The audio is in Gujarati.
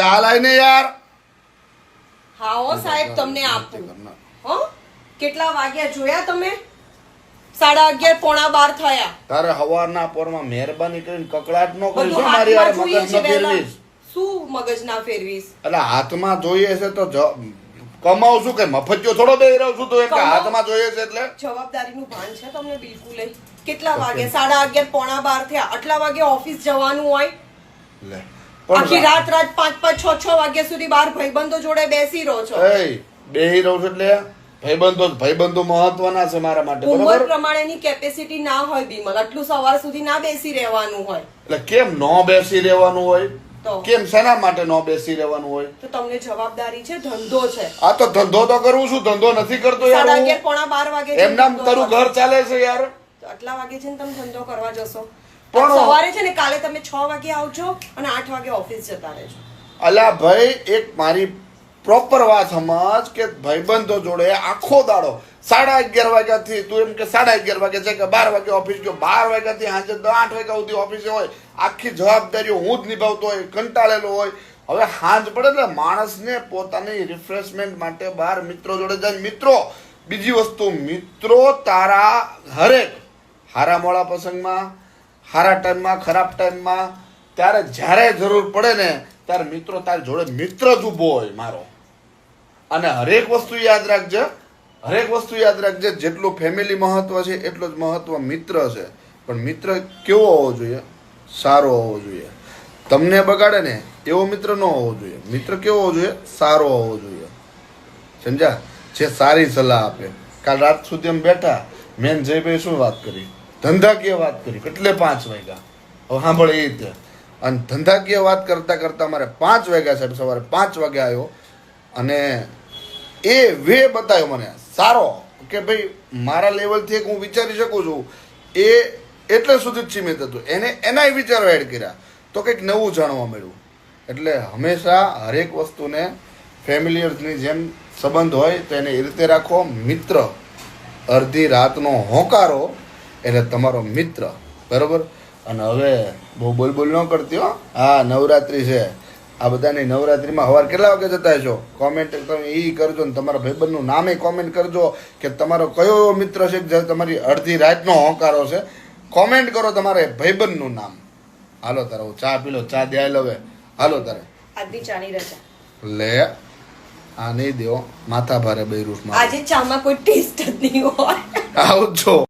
ચા લાય ને યાર. હાઓ સાહેબ તમને આપું. હો? કેટલા વાગ્યા જોયા તમે? સાડા અગિયાર પોણા બાર થયા. તારે હવારના પોરમાં મહેરબાની કરીને કકડાટ ન કરીશ મારી યાર હાથમાં મગજ જોઈએ ન છે ફેરવીશ શું મગજ ના ફેરવીશ? એટલે હાથમાં જોઈએ છે તો કમાવ કમાવું છું કે મફતિયો થોડો બે રહ્યો છું તો એક હાથમાં જોઈએ છે એટલે? જવાબદારીનું ભાન છે તમને બિલકુલ કેટલા વાગે? સાડા અગિયાર પોણા બાર થયા. આટલા વાગે ઓફિસ જવાનું હોય? લે. આખી રાત રાત પાંચ પાંચ છ છ વાગ્યા સુધી બાર ભાઈબંધો જોડે બેસી રહો છો. બેહી રહું છું એટલે ભાઈબંધો ભાઈબંધો મહત્વના છે મારા માટે ઉંમર પ્રમાણેની કેપેસિટી ના હોય બિમલ આટલું સવાર સુધી ના બેસી રહેવાનું હોય. એટલે કેમ ન બેસી રહેવાનું હોય? તો? કેમ શેના માટે ન બેસી રહેવાનું હોય? તો તમને જવાબદારી છે ધંધો છે. આ તો ધંધો તો કરું છું ધંધો નથી કરતો યાર પોણા બાર વાગે એમ નામ તારું ઘર ચાલે છે યાર. આટલા વાગે છે ને તમે ધંધો કરવા જશો. પણ- સવારે છે ને કાલે તમે છ વાગે આવજો અને આઠ વાગે ઓફિસ જતા રહેજો. અલા ભાઈ એક મારી પ્રોપર વાત સમજ કે ભાઈબંધો જોડે આખો દાડો સાડા અગિયાર વાગ્યાથી તું એમ કે સાડા અગિયાર વાગે છે કે બાર વાગે ઓફિસ ગયો બાર વાગ્યાથી સાંજે આઠ વાગ્યા સુધી ઓફિસે હોય આખી જવાબદારીઓ હું જ નિભાવતો હોય કંટાળેલો હોય. હવે સાંજ પડે એટલે માણસને પોતાની રિફ્રેશમેન્ટ માટે બહાર મિત્રો જોડે જાય મિત્રો બીજી વસ્તુ મિત્રો તારા હરેક હારા મોડા પ્રસંગમાં સારા ટાઈમમાં ખરાબ ટાઈમમાં ત્યારે જ્યારે જરૂર પડે ને, ત્યારે મિત્રો તારી જોડે મિત્ર જ ઊભો હોય મારો. અને હરેક વસ્તુ યાદ રાખજે, હરેક વસ્તુ યાદ રાખજે, જેટલું ફેમિલી મહત્વ છે, એટલું જ મહત્વ મિત્ર છે. પણ મિત્ર કેવો હોવો જોઈએ? સારો હોવો જોઈએ. તમને બગાડે ને, એવો મિત્ર ન હોવો જોઈએ. મિત્ર કેવો હોવો જોઈએ? સારો હોવો જોઈએ. સમજ્યા? જે સારી સલાહ આપે. કાલ રાત સુધી અમે બેઠા. મેન જયભાઈ શું વાત કરી? ધંધાકીય વાત કરી. કેટલે પાંચ વાગ્યા? હવે સાંભળે એ રીતે. અને ધંધાકીય વાત કરતાં કરતાં મારે પાંચ વાગ્યા સાહેબ, સવારે પાંચ વાગે આવ્યો અને એ વે બતાવ્યો મને, સારો, કે ભાઈ મારા લેવલથી એક હું વિચારી શકું છું. એ એટલે સુધી જ સીમિત હતું. એને એનાય વિચારો એડ કર્યા. તો કંઈક નવું જાણવા મળ્યું. એટલે હંમેશા હરેક વસ્તુને ફેમિલિયર્સની જેમ સંબંધ હોય તો એને એ રીતે રાખો. મિત્ર, અડધી રાતનો હોંકારો એટલે તમારો મિત્ર બરોબર? અને હવે બહુ બોલ બોલ ન કરતી હો. હા નવરાત્રિ છે. આ બધાની નવરાત્રિમાં સવાર કેટલા વાગે જતા છો કોમેન્ટ તમે એ કરજો ને તમારા ભાઈબંધનું નામે કોમેન્ટ કરજો કે તમારો કયો મિત્ર છે જે તમારી અડધી રાતનો હોંકારો છે. કોમેન્ટ કરો તમારે ભાઈબંધનું નામ. હાલો તારે હું ચા પીલો ચા દે હવે. હાલો તારે. આજની ચાની રજા. લે આ નહીં દેવો. માથા ભારે બૈરુસમાં આજે ચામાં કોઈ ટેસ્ટ જ નહીં હોય. આવજો